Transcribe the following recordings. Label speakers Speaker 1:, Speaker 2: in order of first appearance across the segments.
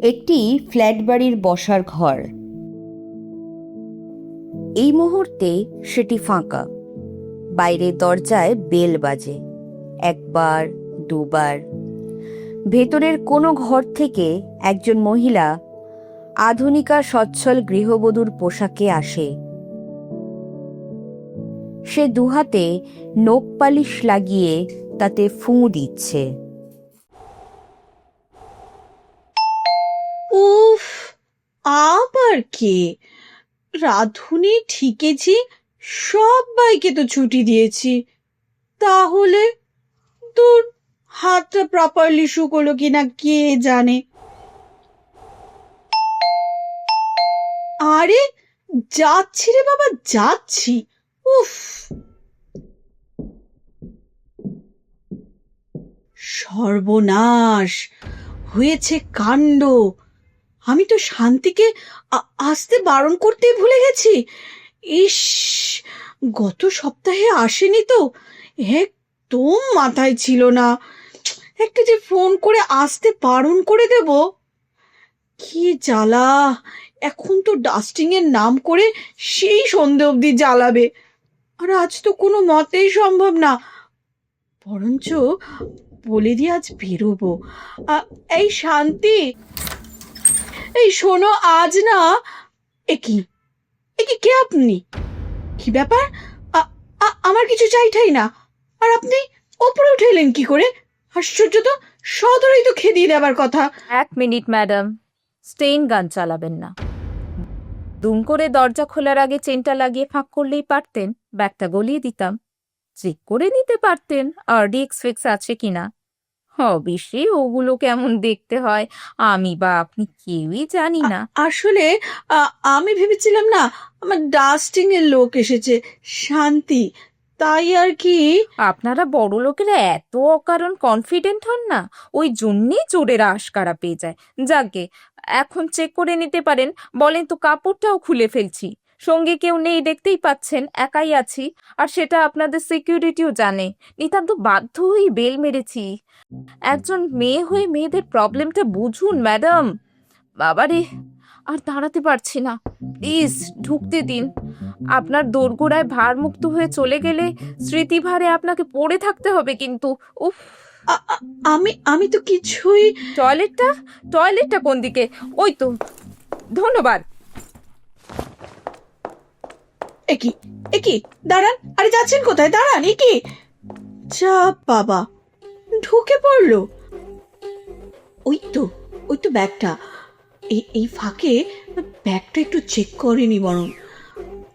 Speaker 1: একটি ফ্ল্যাট বাড়ির বসার ঘর। এই মুহূর্তে সেটি ফাঁকা। বাইরের দরজায় বেল বাজে। একবার, দুবার। ভেতরের কোনো ঘর থেকে একজন মহিলা আধুনিকা সচ্ছল গৃহবধূর পোশাকে আসে। সে দুহাতে নখ পালিশ লাগিয়ে তাতে ফুঁ দিচ্ছে।
Speaker 2: উফ, আবার কে? রাধুনি ঠিকেছি সবাইকে তো ছুটি দিয়েছি। তাহলে তোর হাতটা প্রপারলি শুকোলো কিনা কে জানে? আরে, যাচ্ছি রে বাবা, যাচ্ছি। উফ। সর্বনাশ, হয়েছে কাণ্ড। আমি তো শান্তিকে আসতে বারণ করতে ভুলে গেছি। ইস, গত সপ্তাহে আসেনি তো। একদম মাথায় ছিল না। একটা যে ফোন করে আসতে বারণ করে দেব। কি জ্বালা। এখন তো ডাস্টিং এর নাম করে সেই সন্ধে অবধি জ্বালাবে। আর আজ তো কোনো মতেই সম্ভব না। বরঞ্চ বলে দিয়ে আজ বেরোবো। এই শান্তি। এই শোনো, আজ না একই একই কে আপনি? কি ব্যাপার? আমার কিছু চাই ঠাই না। আর আপনি ওপরে উঠে এলেন কি করে? আশ্চর্য তো, সদরেই তো খেদিয়ে দেবার কথা।
Speaker 3: এক মিনিট, ম্যাডাম। স্টেইন গান চালাবেন না। দুম করে দরজা খোলার আগে চেনটা লাগিয়ে ফাঁক করলেই পারতেন। ব্যাগটা গলিয়ে দিতাম। চেক করে নিতে পারতেন আরডিএক্স ফিক্স আছে কিনা। অবশ্যই ওগুলো কেমন দেখতে হয় আমি বা আপনি কেউই জানি না।
Speaker 2: আসলে আ- আমি ভেবেছিলাম না আমার ডাস্টিং এর লোক এসেছে শান্তি তাই আর কি
Speaker 3: আপনারা বড় লোকেরা এত অকারণ কনফিডেন্ট হন না ওই জন্যেই চোরেরা আশকারা পেয়ে যায়। যাকে এখন চেক করে নিতে পারেন বলেন তো কাপড়টাও খুলে ফেলছি। সঙ্গে কেউ নেই দেখতেই পাচ্ছেন একাই আছি। আর সেটা আপনাদের সিকিউরিটিও জানে। নিতান্ত বাধ্য হয়েই বেল মেরেছি। একজন মেয়ে হয়ে মেয়েদের প্রবলেমটা বুঝুন ম্যাডাম। বাবারে আর দাঁড়াতে পারছি না। প্লিজ ঢুকতে দিন। আপনার দোরগোড়ায় ভারমুক্ত হয়ে চলে গেলে স্মৃতিভারে আপনাকে পড়ে থাকতে হবে কিন্তু। উফ।
Speaker 2: আমি আমি তো কিছুই
Speaker 3: টয়লেটটা? টয়লেটটা কোন দিকে? ওই তো। ধন্যবাদ।
Speaker 2: একই একই দাঁড়ান। আরে যাচ্ছেন কোথায়? দাঁড়ান একই যা বাবা। ঢুকে পড়ল। ওই তো ওই তো ব্যাগটা। এই এই ফাঁকে ব্যাগটা একটু চেক করেনি বরং।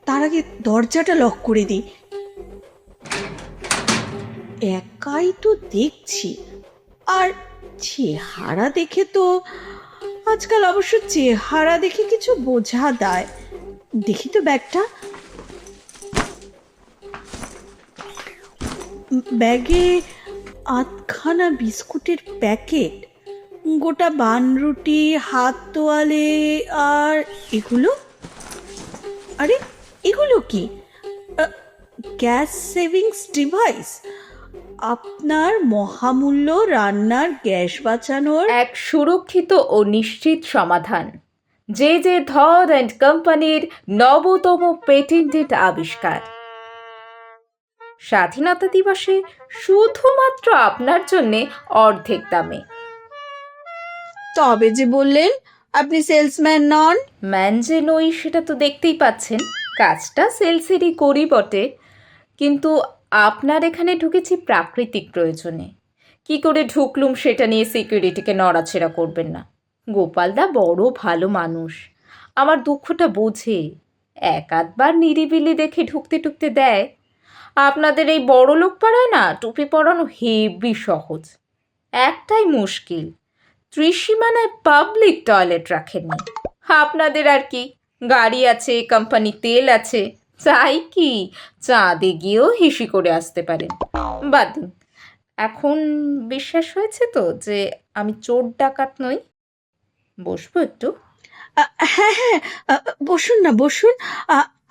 Speaker 2: তার আগে দরজাটা লক করে দিই। একাই তো দেখছি। আর চেহারা দেখে তো, আজকাল অবশ্য চেহারা দেখে কিছু বোঝা দেয়। দেখি তো ব্যাগটা। ব্যাগে আধখানা বিস্কুটের প্যাকেট, গোটা বানরুটি হাত তোয়ালে, আর এগুলো? আরে, এগুলো কি? Gas savings device? আপনার মহামূল্য রান্নার গ্যাস বাঁচানোর
Speaker 3: এক সুরক্ষিত ও নিশ্চিত সমাধান। যে যে ধর অ্যান্ড কোম্পানির নবতম পেটেন্টেড আবিষ্কার। স্বাধীনতা দিবসে শুধুমাত্র আপনার জন্য অর্ধেক দামে।
Speaker 2: তবে যে বললেন আপনি সেলসম্যান নন।
Speaker 3: ম্যান যে নই সেটা তো দেখতেই পাচ্ছেন। কাজটা সেলসেরই করি বটে। কিন্তু আপনার এখানে ঢুকেছি প্রাকৃতিক প্রয়োজনে। কি করে ঢুকলুম সেটা নিয়ে সিকিউরিটিকে নড়াছেড়া করবেন না। গোপালদা বড় ভালো মানুষ। আমার দুঃখটা বোঝে। এক আধবার নিরিবিলি দেখে ঢুকতে ঢুকতে দেয়। আপনাদের এই বড় লোক পাড়ায় না টুপি পরানো হেভি সহজ। একটাই মুশকিল, ত্রিসীমানায় পাবলিক টয়লেট রাখেননি। আপনাদের আর কি, গাড়ি আছে কোম্পানি তেল আছে চাই কি চাঁদে গিয়েও হিসি করে আসতে পারেন। বাদ দিন, এখন বিশ্বাস হয়েছে তো যে আমি চোর ডাকাত নই? বসবো একটু?
Speaker 2: হ্যাঁ হ্যাঁ বসুন না, বসুন।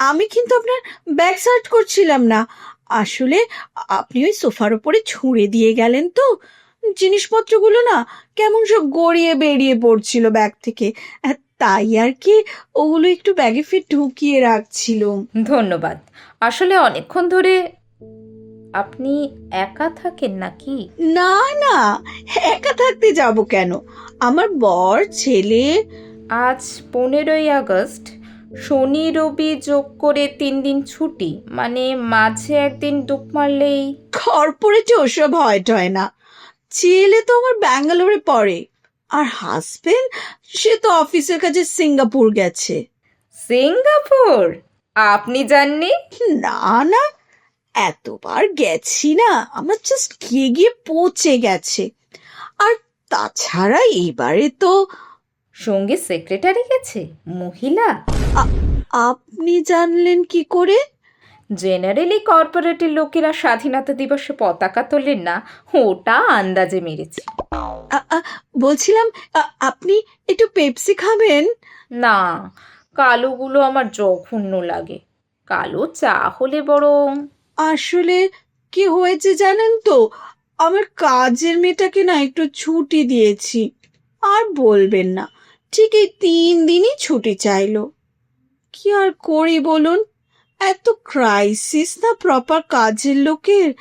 Speaker 2: আমি কিন্তু আপনার ব্যাগ সার্চ করছিলাম না। আসলে আপনি ওই সোফার উপরে ছুঁড়ে দিয়ে গেলেন তো। জিনিসপত্রগুলো না কেমন সব গড়িয়ে বেরিয়ে পড়ছিল ব্যাগ থেকে। তাই আর কি ওগুলো একটু ব্যাগে ফিট ঢুকিয়ে রাখছিল।
Speaker 4: ধন্যবাদ। আসলে অনেকক্ষণ ধরে আপনি একা থাকেন নাকি?
Speaker 2: না না একা থাকতে যাব কেন? আমার বর ছেলে।
Speaker 4: আজ পনেরোই আগস্ট। শনি রবি যোগ করে তিন দিন ছুটি মানে মাঝে একদিন ডুব মারলেই
Speaker 2: কর্পোরেটে ওসব হয় টয় না। ছেলে তো আমার ব্যাঙ্গালোরে পড়ে। আর হাজবেন্ড সে তো অফিসের কাছে সিঙ্গাপুর গেছে।
Speaker 4: সিঙ্গাপুর? আপনি যাননি?
Speaker 2: না না। এতবার গেছি না। আমার জাস্ট গিয়ে গিয়ে পচে গেছে। আর তাছাড়া এবারে তো
Speaker 4: সঙ্গে সেক্রেটারি গেছে মহিলা।
Speaker 2: আপনি জানলেন কি করে?
Speaker 4: জেনারেলি কর্পোরেটের লোকেরা স্বাধীনতা দিবসে পতাকা তোলেন না ওটা আন্দাজে মেরেছি।
Speaker 2: বলছিলাম আপনি একটু পেপসি খাবেন?
Speaker 4: না কালোগুলো আমার জঘন্য লাগে। কালো চা হলে বরং।
Speaker 2: আসলে কি হয়েছে জানেন তো? আমার কাজের মেয়েটাকে না একটু ছুটি দিয়েছি। আর বলবেন না ঠিক এই তিন দিনই ছুটি চাইলো। কি আর করি বলুন? এত ক্রাইসিস না প্রপার কাজের লোকের?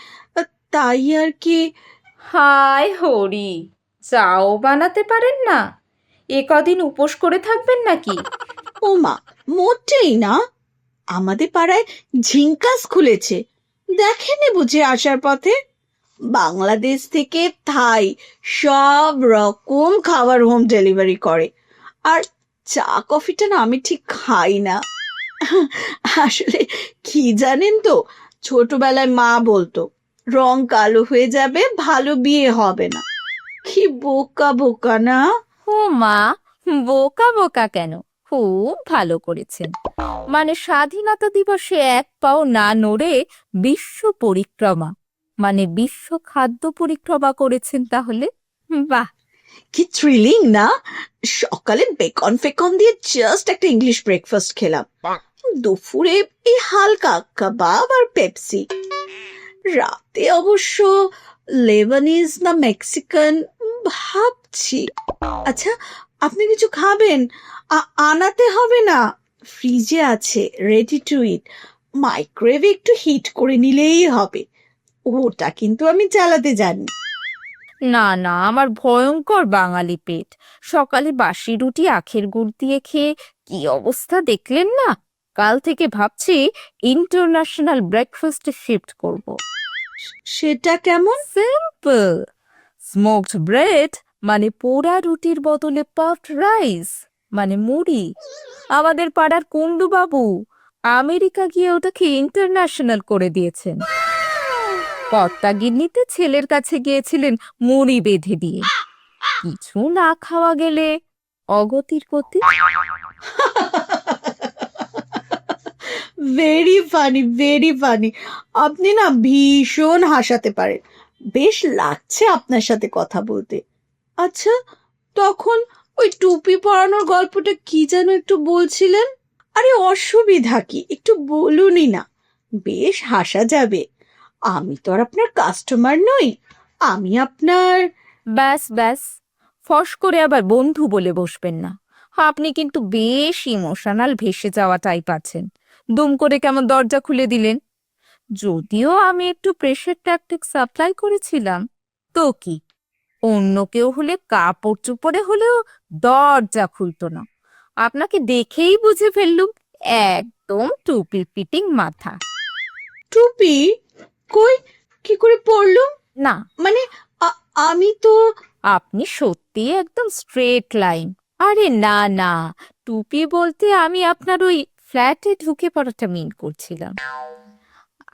Speaker 2: তাই আর কি?
Speaker 4: হায় হরি চাও বানাতে পারেন না? এ কদিন উপোস করে থাকবেন নাকি?
Speaker 2: ও মা মোটেই না। আমাদের পাড়ায় ঝিঙ্কাস খুলেছে। দেখেনি বুঝে আসার পথে। বাংলাদেশ থেকে থাই সব রকম খাবার হোম ডেলিভারি করে। আর চা কফিটা না আমি ঠিক খাই না। আসলে কি জানেন তো, ছোটবেলায় মা বলতো, রং কালো হয়ে যাবে, ভালো বিয়ে হবে না। কি বোকা বোকা না?
Speaker 3: ও মা, বোকা বোকা কেন? খুব ভালো করেছেন। মানে স্বাধীনতা দিবসে এক পাও না নড়ে বিশ্ব পরিক্রমা। মানে বিশ্ব খাদ্য পরিক্রমা করেছেন তাহলে? বাহ!
Speaker 2: কি থ্রিলিং না? সকালে বেকন ফেকন দিয়ে জাস্ট একটা ইংলিশ ব্রেকফাস্ট খেলাম। দুপুরে এই হালকা কাবাব আর পেপসি রাতে অবশ্য লেবানিজ না মেক্সিকান ভাবছি। আচ্ছা আপনি কিছু খাবেন? আনাতে হবে না। ফ্রিজে আছে রেডি টু ইট মাইক্রোওয়েভে একটু হিট করে নিলেই হবে। ওটা কিন্তু আমি চালাতে জানি।
Speaker 3: না না আমার ভয়ঙ্কর বাঙালি পেট। সকালে বাসি রুটি আখের গুড় দিয়ে খেয়ে কি অবস্থা দেখলেন না? কাল থেকে ভাবছি ইন্টারন্যাশনাল ব্রেকফাস্টে শিফট করব।
Speaker 2: সেটা কেমন?
Speaker 3: সিম্পল। স্মোকড ব্রেড মানে পোড়া রুটির বদলে পাফড রাইস মানে মুড়ি। আমাদের পাড়ার কুন্ডু বাবু আমেরিকা গিয়ে ওটাকে ইন্টারন্যাশনাল করে দিয়েছেন। কর্তা গিন্নিতে ছেলের কাছে গিয়েছিলেন মুড়ি বেঁধে দিয়ে। কিছু না খাওয়া গেলে অগতির গতি?
Speaker 2: ভেরি ফানি ভেরি ফানি আপনি না ভীষণ হাসাতে পারেন। বেশ লাগছে আপনার সাথে কথা বলতে। আচ্ছা তখন ওই টুপি পরানোর গল্পটা কি যেন একটু বলছিলেন? আরে অসুবিধা কি? একটু বলুনই না। বেশ হাসা যাবে। আমি তো আর আপনার কাস্টমার নই। আমি আপনার
Speaker 3: ব্যাস ব্যাস। ফস করে আবার বন্ধু বলে বসবেন না। আপনি কিন্তু বেশ ইমোশনাল ভেসে যাওয়া টাইপ আছেন দুম করে কেমন দরজা খুলে দিলেন? যদিও আমি একটু প্রেশার ট্যাকটিক সাপ্লাই করেছিলাম তো কি? অন্য কেউ হলে কাপড় চুপড়ে হলেও দরজা খুলতো না। আপনাকে দেখেই বুঝে ফেললুম একদম টুপি ফিটিং মাথা।
Speaker 2: টুপি? কই? কি করে পরলুম
Speaker 3: না।
Speaker 2: মানে আমি তো
Speaker 3: আপনি সত্যি একদম স্ট্রেট লাইন আরে না না। টুপি বলতে আমি আপনার ওই ফ্ল্যাটে ঢুকে পড়াটা মিন করছিলাম।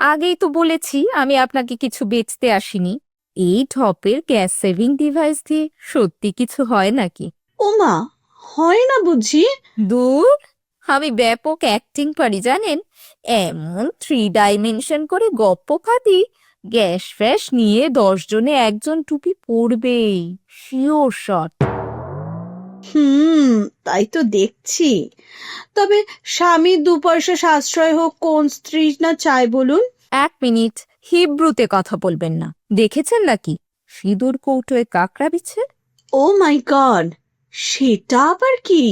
Speaker 3: আগেই তো বলেছি আমি আপনাকে কিছু বেচতে আসিনি। এই ঢপের গ্যাস সেভিং ডিভাইস দিয়ে সত্যি কিছু হয় নাকি?
Speaker 2: ওমা হয় না বুঝি।
Speaker 3: দূর। আমি ব্যাপক অ্যাক্টিং পারি জানেন? এমন থ্রি ডাইমেনশন করে গপ্প খাতি গ্যাস ফ্যাস নিয়ে দশ জনে একজন টুপি পরবেই শিওর শট
Speaker 2: হুম তাই তো দেখছি। তবে স্বামী দু পয়সা সাশ্রয় হোক কোন স্ত্রী না চায় বলুন?
Speaker 3: এক মিনিট হিব্রুতে কথা বলবেন না। দেখেছেন নাকি? সিঁদুর কৌটোয় কাকড়া বিছে?
Speaker 2: ও মাই গড সেটা আবার কি?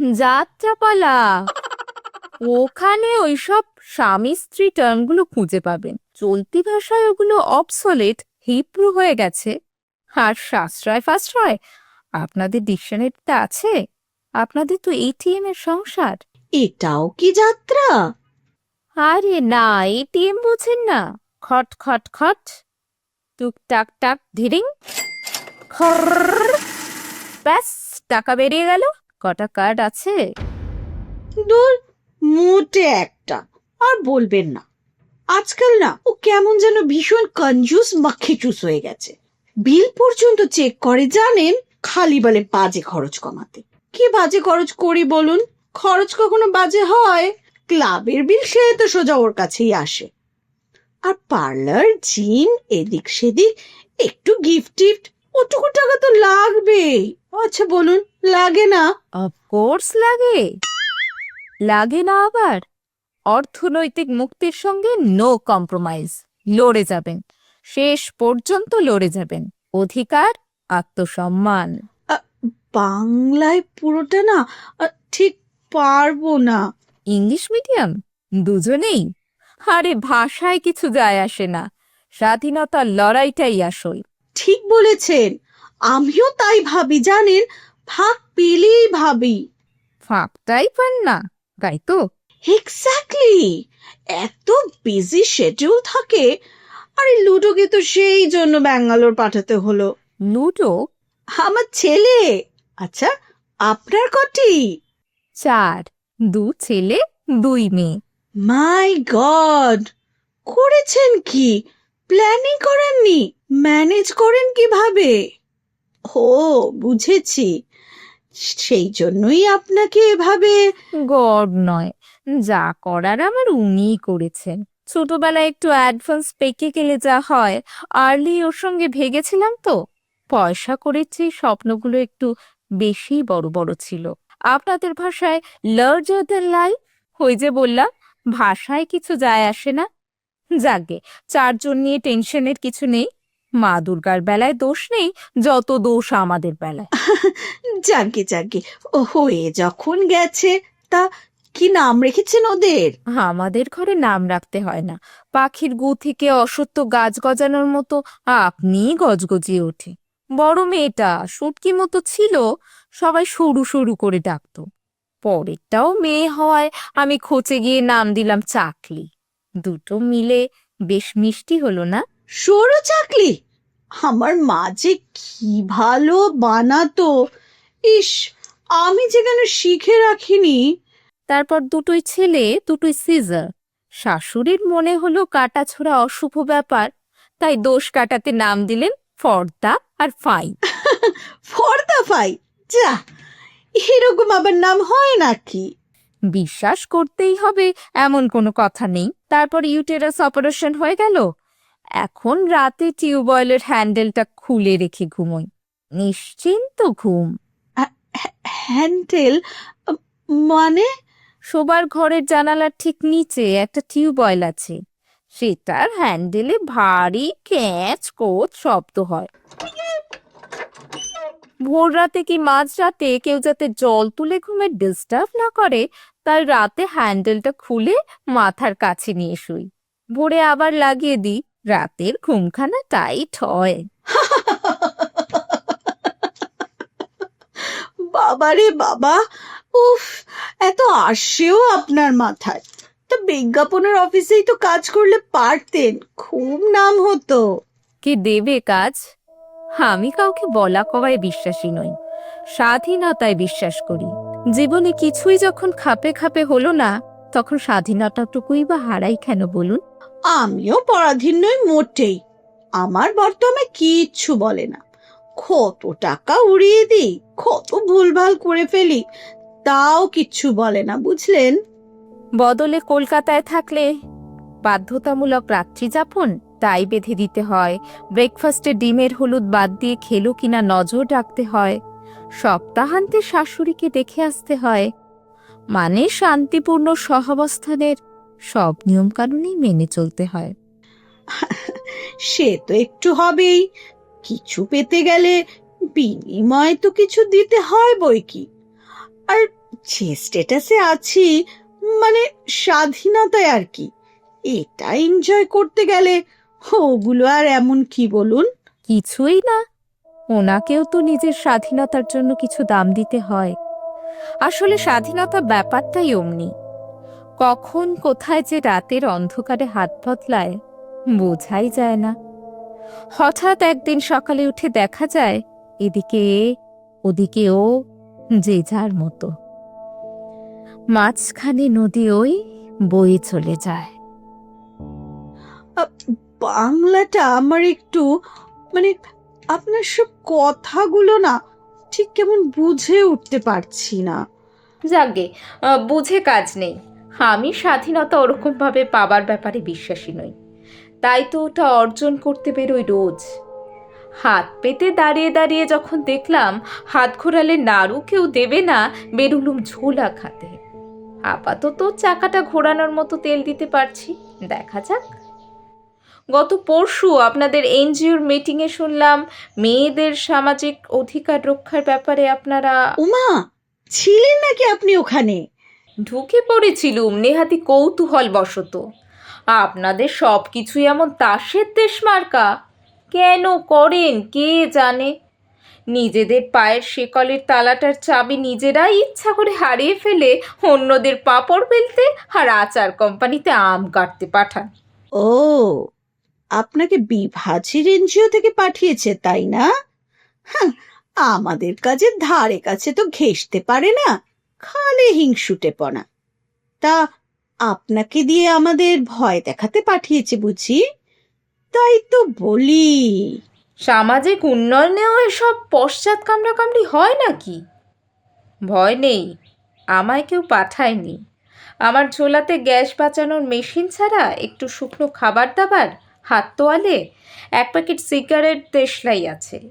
Speaker 3: যাত্রাপালা। ওখানে ওইসব স্বামী স্ত্রী টার্মগুলো খুঁজে পাবেন। চলতি ভাষায় ওগুলো অবসলেট হিব্রু হয়ে গেছে। আর সাশ্রয় ফাশ্রয় আপনাদের ডিকশনারিতে আছে? আপনাদের তো এটিএম এর সংসার।
Speaker 2: এটাও কি যাত্রা?
Speaker 3: আরে না এটিএম বোঝেন না। খট খট খট। টুক টাক টাক ধীরিং। খর। ব্যাস টাকা বেরিয়ে গেল। কটা কার্ড আছে?
Speaker 2: দূর মোটে একটা। আর বলবেন না। আজকাল না, ও কেমন যেন ভীষণ কনজুস মাখিচুস হয়ে গেছে। বিল পর্যন্ত চেক করে, জানেন, খালি বলে বাজে খরচ কমাতে। কি বাজে খরচ করি বলুন? খরচ কখনো বাজে হয়? ক্লাবের বিল সে তো সোজা ওর কাছেই আসে। আর পার্লার জিম এদিক সেদিক, একটু গিফট টিফট ওটুকু টাকা তো লাগবেই। আচ্ছা বলুন লাগে না।
Speaker 3: অফকোর্স লাগে। লাগে না আবার? অর্থনৈতিক মুক্তির সঙ্গে নো কম্প্রোমাইজ লড়ে যাবেন। শেষ পর্যন্ত লড়ে যাবেন। অধিকার আত্মসম্মান।
Speaker 2: বাংলায় পুরোটা না ঠিক পারব না।
Speaker 3: ইংলিশ মিডিয়াম দুজনেই? আরে ভাষায় কিছু যায় আসে না। স্বাধীনতার লড়াইটাই আসল।
Speaker 2: ঠিক বলেছেন। আমিও তাই ভাবি জানেন? ফাঁক পেলেই ভাবি।
Speaker 3: ফাঁকটাই পান না তাই তো।
Speaker 2: এক্স্যাক্টলি এত বিজি শেডিউল থাকে। আরে লুডোকে তো সেই জন্য ব্যাঙ্গালোর পাঠাতে হলো।
Speaker 3: লুডো?
Speaker 2: আমার ছেলে। আচ্ছা আপনার কটি?
Speaker 3: চার। দু ছেলে দুই মেয়ে।
Speaker 2: মাই গড করেছেন কি? প্ল্যানিং করেননি? ম্যানেজ করেন কীভাবে? ও বুঝেছি। সেই জন্যই আপনাকে এভাবে
Speaker 3: গড নয়। যা করার আমার উনিই করেছেন। ছোটবেলায় একটু অ্যাডভান্স পেকে গেলে যা হয়, আর্লি ওর সঙ্গে ভেগেছিলাম তো। পয়সা করেছি স্বপ্নগুলো একটু বেশি বড় বড় ছিল। আপনাদের ভাষায় লার্জার দ্যান লাইফ ওই যে বললাম, ভাষায় কিছু যায় আসে না। যাগে চারজন নিয়ে টেনশনের কিছু নেই। মা দুর্গার বেলায় দোষ নেই যত দোষ আমাদের বেলায়।
Speaker 2: যাকে যাকে ও হয়ে যখন গেছে তা কি নাম রেখেছেন ওদের?
Speaker 3: আমাদের ঘরে নাম রাখতে হয় না। পাখির গু থেকে অসত্য গাছ গজানোর মতো আপনিই গজগজিয়ে ওঠে। বড় মেয়েটা সুটকি মতো ছিল সবাই সরু সরু করে ডাকতো। পরেরটাও মেয়ে হওয়ায় আমি খোঁচে গিয়ে নাম দিলাম চাকলি। দুটো মিলে বেশ মিষ্টি হলো না?
Speaker 2: সরু চাকলি? আমার মা যে কি ভালো বানাতো। ইস আমি যে কেন শিখে রাখিনি।
Speaker 3: তারপর দুটোই ছেলে দুটোই সিজার। শাশুড়ির মনে হলো কাটা কাটাছোড়া অশুভ ব্যাপার তাই দোষ কাটাতে নাম দিলেন ফর্দা আর ফাইন
Speaker 2: ফর্দা ফাই? যা এরকম আবার নাম হয় নাকি?
Speaker 3: বিশ্বাস করতেই হবে এমন কোনো কথা নেই। তারপর ইউটেরাস অপারেশন হয়ে গেল? এখন রাতে টিউবওয়েলের হ্যান্ডেলটা খুলে রেখে ঘুমোই। নিশ্চিন্ত ঘুম।
Speaker 2: হ্যান্ডেল? মানে?
Speaker 3: শোবার ঘরের জানালার ঠিক নিচে একটা টিউবওয়েল আছে। সেটার হ্যান্ডেলে ভারী ক্যাচ কোচ শব্দ হয়। ভোর রাতে কি মাঝরাতে কেউ যাতে জল তুলে ঘুমে ডিস্টার্ব না করে তাই রাতে হ্যান্ডেলটা খুলে মাথার কাছে নিয়ে শুই। ভোরে আবার লাগিয়ে দিই। রাতের ঘুমখানা টাইট হয়।
Speaker 2: বাবারে বাবা উফ এত আসেও আপনার মাথায়। তা বিজ্ঞাপনের অফিসেই তো কাজ করলে পারতেন খুব নাম হতো।
Speaker 3: কে দেবে কাজ? আমি কাউকে বলা কওয়ায় বিশ্বাসী নই স্বাধীনতায় বিশ্বাস করি। জীবনে কিছুই যখন খাপে খাপে হলো না তখন স্বাধীনতাটুকুই বা হারাই কেন বলুন?
Speaker 2: আমিও পরাধীন নই, মোটেই। আমার বর তো আমায় কিচ্ছু বলে না। কত টাকা উড়িয়ে দিই, কত ভুলভাল করে ফেলি, তাও কিচ্ছু বলে না, বুঝলেন?
Speaker 3: বদলে কলকাতায় থাকলে বাধ্যতামূলক রাত্রি যাপন তাই বেঁধে দিতে হয়। ব্রেকফাস্টে ডিমের হলুদ বাদ দিয়ে খেলো কিনা নজর রাখতে হয়। সপ্তাহান্তে শাশুড়িকে দেখে আসতে হয়। মানে শান্তিপূর্ণ সহাবস্থানের সব নিয়মকানুনই মেনে চলতে হয়।
Speaker 2: সে তো একটু হবেই। কিছু পেতে গেলে বিনিময় তো কিছু দিতে হয় বই কি? আর যে স্ট্যাটাসে আছি মানে স্বাধীনতায় আর কি এটা এনজয় করতে গেলে ওগুলো আর এমন কি বলুন?
Speaker 5: কিছুই না। ওনাকেও তো নিজের স্বাধীনতার জন্য কিছু দাম দিতে হয়। আসলে স্বাধীনতা ব্যাপারটাই অমনি। কখন কোথায় যে রাতের অন্ধকারে হাত বদলায় বোঝাই যায় না। হঠাৎ একদিন সকালে উঠে দেখা যায় এদিকে ওদিকে ও যে যার মতো। মাঝখানে নদী ওই বয়ে চলে যায়।
Speaker 2: বাংলাটা আমার একটু মানে আপনার সব কথাগুলো না ঠিক কেমন বুঝে উঠতে পারছি না।
Speaker 3: যাগে বুঝে কাজ নেই। আমি স্বাধীনতা ওরকমভাবে পাবার ব্যাপারে বিশ্বাসী নই। তাই তো ওটা অর্জন করতে বেরোই রোজ। হাত পেতে দাঁড়িয়ে দাঁড়িয়ে যখন দেখলাম হাত ঘোরালে নাড়ু কেউ দেবে না, বেরুলুম ঝোলা খাতে। আপাতত চাকাটা ঘোরানোর মতো তেল দিতে পারছি, দেখা যাক। গত পরশু আপনাদের এনজিওর মিটিংয়ে শুনলাম, মেয়েদের সামাজিক অধিকার রক্ষার ব্যাপারে আপনারা
Speaker 2: উমা, ছিলেন নাকি আপনি ওখানে?
Speaker 3: ঢুকে পড়েছিলুম নেহাতি কৌতূহল বশত আপনাদের সব কিছুই এমন তাসের দেশ মার্কা কেন করেন কে জানে? নিজেদের পায়ের শেকলের তালাটার চাবি নিজেরাই ইচ্ছা করে হারিয়ে ফেলে অন্যদের পাপড় বেলতে আর আচার কোম্পানিতে আম কাটতে পাঠান।
Speaker 2: ও আপনাকে বিভাজির এনজিও থেকে পাঠিয়েছে তাই না? হ্যাঁ, আমাদের কাজের ধারে কাছে তো ঘেঁষতে পারে না। খালে হিংসুটে হিংসুটেপনা তা আপনাকে দিয়ে আমাদের ভয় দেখাতে পাঠিয়েছে বুঝি? তাই তো বলি।
Speaker 3: সামাজিক উন্নয়নেও এসব পশ্চাৎ কামড়াকামড়ি হয় নাকি? ভয় নেই, আমায় কেউ পাঠায়নি। আমার ঝোলাতে গ্যাস বাঁচানোর মেশিন ছাড়া একটু শুকনো খাবার দাবার, হাত তোয়ালে, এক প্যাকেট সিগারেট দেশলাই আছে।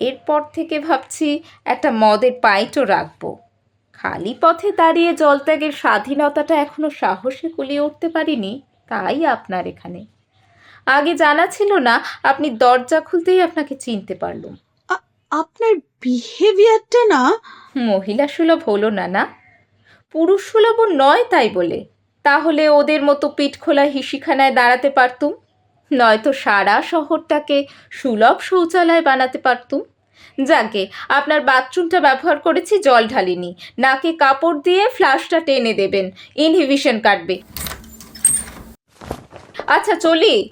Speaker 3: এরপর থেকে ভাবছি একটা মদের পাইটও রাখব। খালি পথে দাঁড়িয়ে জলত্যাগের স্বাধীনতাটা এখনও সাহসে কুলিয়ে উঠতে পারিনি তাই আপনার এখানে। আগে জানা ছিল না আপনি দরজা খুলতেই আপনাকে চিনতে পারলুম।
Speaker 2: আপনার বিহেভিয়ারটা না?
Speaker 3: মহিলা সুলভ হলো না না? পুরুষ সুলভ নয় তাই বলে। তাহলে ওদের মতো পিঠ খোলা হিসিখানায় দাঁড়াতে পারতুম? নয়তো সারা শহরটাকে সুলভ শৌচালয় বানাতে পারতুম? যাকে আপনার বাথরুমটা ব্যবহার করেছি জল ঢালিনি। নাকে কাপড় দিয়ে ফ্লাশটা টেনে দেবেন। ইনহিবিশন কাটবে। আচ্ছা চলি।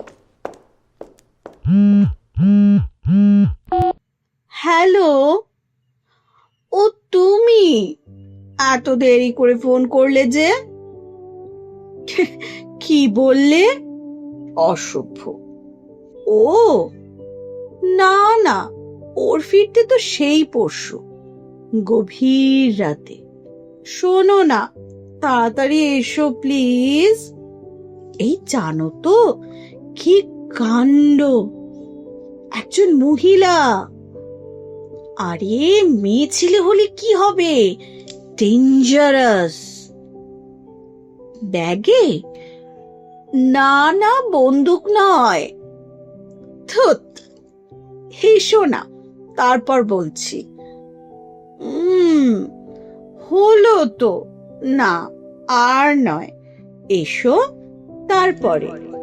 Speaker 2: হ্যালো? ও তুমি? এত দেরি করে ফোন করলে যে? কি বললে? অসভ্য। ও? না না। ওর ফিরতে তো সেই পরশু। গভীর রাতে। শোনো না, তাড়াতাড়ি এসো, প্লিজ। এই জানো তো, কি কাণ্ড। একজন মহিলা। আরে, মেয়ে ছেলে হলে কি হবে? ডেঞ্জারাস ব্যাগে? না না, বন্দুক নয়। থুত হেসো না। তারপর বলছি হলো তো। না আর নয়। এসো তারপরে।